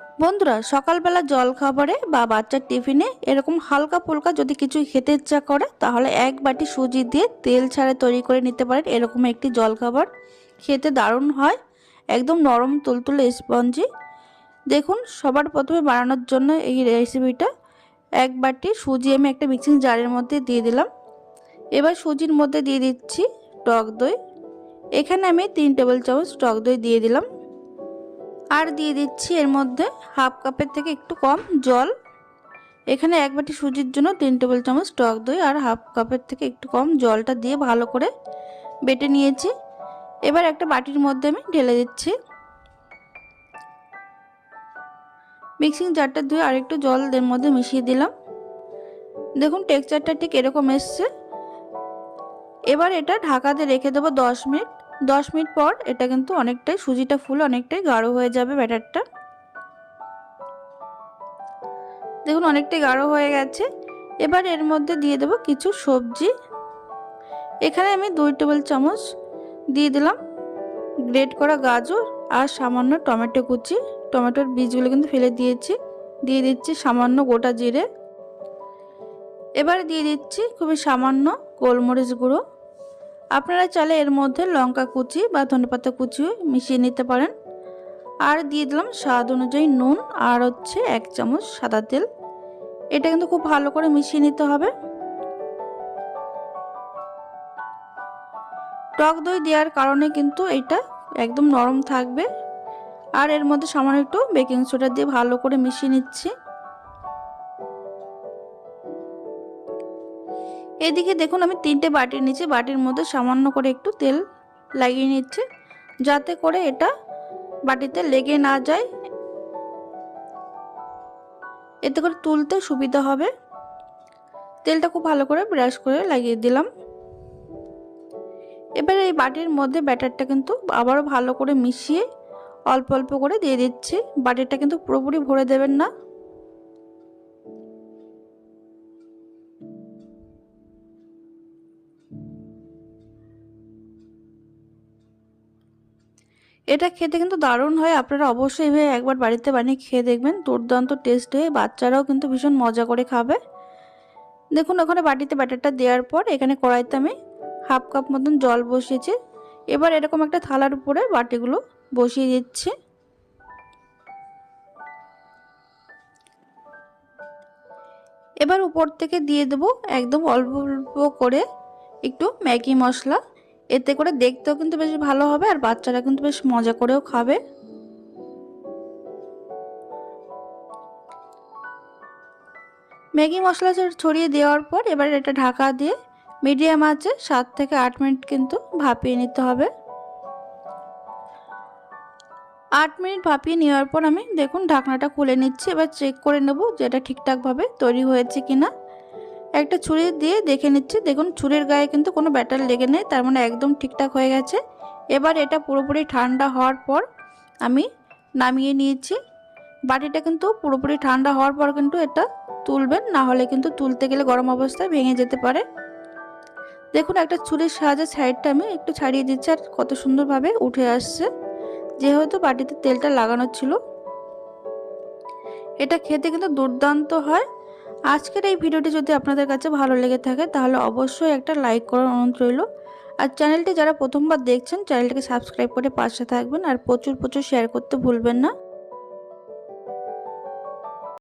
বন্ধুরা, সকালবেলা জল খাবারে বা বাচ্চার টিফিনে এরকম হালকা ফুলকা যদি কিছু খেতে ইচ্ছা করে, তাহলে এক বাটি সুজি দিয়ে তেল ছাড়ে তৈরি করে নিতে পারেন এরকম একটি জল খাবার খেতে দারুণ হয়, একদম নরম তুলতুলে স্পঞ্জি। দেখুন, সবার প্রথমে বানানোর জন্য এই রেসিপিটা এক বাটি সুজি আমি একটা মিক্সিং জারের মধ্যে দিয়ে দিলাম। এবার সুজির মধ্যে দিয়ে দিচ্ছি টক দই। এখানে আমি তিন টেবিল চামচ টক দই দিয়ে দিলাম। আর দিয়ে দিচ্ছি এর মধ্যে হাফ কাপের থেকে একটু কম জল। এখানে এক বাটি সুজির জন্য তিন টেবিল চামচ টক দই আর হাফ কাপের থেকে একটু কম জলটা দিয়ে ভালো করে বেটে নিয়েছি। এবার একটা বাটির মধ্যে আমি ঢেলে দিচ্ছি। মিক্সিং জারটা ধুয়ে আরেকটু জল এর মধ্যে মিশিয়ে দিলাম। দেখুন টেক্সচারটা ঠিক এরকম এসছে। এবার এটা ঢাকাতে রেখে দেবো দশ মিনিট। দশ মিনিট পর এটা কিন্তু অনেকটাই সুজিটা ফুল অনেকটাই গাঢ় হয়ে যাবে ব্যাটারটা। দেখুন, অনেকটাই গাঢ় হয়ে গেছে। এবার এর মধ্যে দিয়ে দেবো কিছু সবজি। এখানে আমি দুই টেবিল চামচ দিয়ে দিলাম গ্রেট করা গাজর আর সামান্য টমেটো কুচি। টমেটোর বীজগুলো কিন্তু ফেলে দিয়েছি। দিয়ে দিচ্ছি সামান্য গোটা জিরে। এবার দিয়ে দিচ্ছি খুবই সামান্য গোলমরিচ গুঁড়ো। আপনারা চাইলে এর মধ্যে লঙ্কা কুচি বা ধনেপাতা কুচিও মিশিয়ে নিতে পারেন। আর দিয়ে দিলাম স্বাদ অনুযায়ী নুন আর হচ্ছে এক চামচ সাদা তেল। এটা কিন্তু খুব ভালো করে মিশিয়ে নিতে হবে। টক দই দেওয়ার কারণে কিন্তু এটা একদম নরম থাকবে। আর এর মধ্যে সামান্য একটু বেকিং সোডা দিয়ে ভালো করে মিশিয়ে নিচ্ছি। এদিকে দেখুন, আমি তিনটে বাটি নিচে বাটির মধ্যে সামান্য করে একটু তেল লাগিয়ে নিচ্ছি, যাতে করে এটা বাটিতে লেগে না যায়। এতে করে তুলতে সুবিধা হবে। তেলটা খুব ভালো করে ব্রাশ করে লাগিয়ে দিলাম। এবার এই বাটির মধ্যে ব্যাটারটা কিন্তু আবারও ভালো করে মিশিয়ে অল্প অল্প করে দিয়ে দিচ্ছি। বাটিটা কিন্তু পুরোপুরি ভরে দেবেন না। এটা খেতে কিন্তু দারুণ হয়। আপনারা অবশ্যই এভাবে একবার বাড়িতে বানিয়ে খেয়ে দেখবেন। দুর্দান্ত টেস্ট হয়ে বাচ্চারাও কিন্তু ভীষণ মজা করে খাবে। দেখুন, ওখানে বাটিতে ব্যাটারটা দেওয়ার পর এখানে কড়াইতে আমি হাফ কাপ মতন জল বসিয়েছি। এবার এরকম একটা থালার উপরে বাটিগুলো বসিয়ে দিচ্ছি। এবার উপর থেকে দিয়ে দেব একদম অল্প অল্প করে একটু ম্যাগি মশলা। এতে করে দেখতেও কিন্তু বেশ ভালো হবে আর বাচ্চারা কিন্তু বেশ মজা করেও খাবে। ম্যাগি মশলা ছড়িয়ে দেওয়ার পর এবার এটা ঢাকা দিয়ে মিডিয়াম আছে সাত থেকে আট মিনিট কিন্তু ভাপিয়ে নিতে হবে। আট মিনিট ভাপিয়ে নেওয়ার পর আমি দেখুন ঢাকনাটা খুলে নিচ্ছি, এবার চেক করে নেব যে এটা ঠিকঠাকভাবে তৈরি হয়েছে কিনা। একটা ছুরি দিয়ে দেখে নিচ্ছি। দেখুন, ছুরির গায়ে কিন্তু কোনো ব্যাটার লেগে নেই, তার মানে একদম ঠিকঠাক হয়ে গেছে। এবার এটা পুরোপুরি ঠান্ডা হওয়ার পর আমি নামিয়ে নিয়েছি। বাটিটা কিন্তু পুরোপুরি ঠান্ডা হওয়ার পর কিন্তু এটা তুলবেন, না হলে কিন্তু তুলতে গেলে গরম অবস্থায় ভেঙে যেতে পারে। দেখুন, একটা ছুরির সাহায্যে সাইডটা আমি একটু ছাড়িয়ে দিচ্ছি, আর কত সুন্দরভাবে উঠে আসছে। যেহেতু বাটিতে তেলটা লাগানো ছিল, এটা খেতে কিন্তু দুর্দান্ত হয়। আজকের এই ভিডিওটি যদি আপনাদের কাছে ভালো লেগে থাকে, তাহলে অবশ্যই একটা লাইক করার অনুরোধ রইল। আর চ্যানেলটি যারা প্রথমবার দেখছেন চ্যানেলটিকে সাবস্ক্রাইব করে পাশে থাকবেন আর প্রচুর প্রচুর শেয়ার করতে ভুলবেন না।